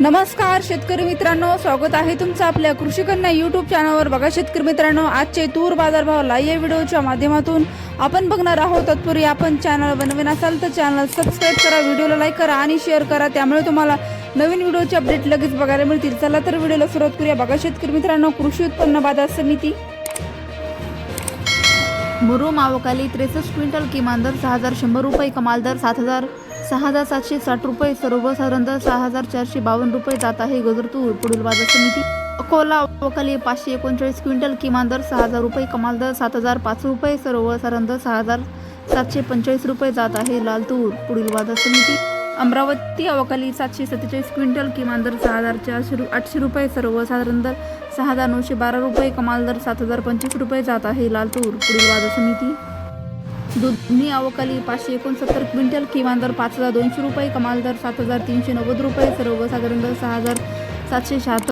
नमस्कार शेतकरी मित्रांनो. स्वागत आहे तुमचं आपल्या कृषी कन्या युट्यूब चॅनलवर बघा शेतकरी मित्रांनो आजचे तूर बाजारभाव लाईव्ह या व्हिडिओच्या माध्यमातून आपण बघणार आहोत. तत्पूर्वी आपण चॅनल बनवीन असाल तर चॅनल सबस्क्राईब करा व्हिडिओला लाईक करा आणि शेअर करा. त्यामुळे तुम्हाला नवीन व्हिडिओचे अपडेट लगेच बघायला मिळतील. चला तर व्हिडिओला सुरुवात करूया. बघा शेतकरी मित्रांनो कृषी उत्पन्न बाजार समिती. मुरुम मावकाली त्रेसष्ट क्विंटल किमान दर सहा हजार शंभर रुपये कमाल दर सात हजार सहा हजार सातशे साठ रुपये सर्वसाधारण दर सहा हजार चारशे बावन्न रुपये जात आहे गजर तूर पुढील बाजार समिती अकोला वकाली पाचशे एकोणचाळीस क्विंटल किमान दर सहा हजार रुपये कमाल दर सात हजार पाच रुपये सर्वसाधारण दर सहा हजार सातशे पंचेचाळीस रुपये जात आहे लाल तूर पुढील बाजार समिती अमरावती अवकाली सातशे सत्तेचाळीस क्विंटल किमान दर सहा हजार चारशे रु आठशे रुपये सर्वसाधारण दर सहा हजार नऊशे बारा रुपये कमाल दर सात हजार पंचवीस रुपये जात आहे लाल तूर पुढील बाजार समिती दुधनी अवकाली पाचशे एकोणसत्तर क्विंटल किमान दर पाच हजार दोनशे रुपये कमाल दर सात हजार तीनशे नव्वद रुपये सर्वसाधारण दर सहा हजार सातशे शहात्तर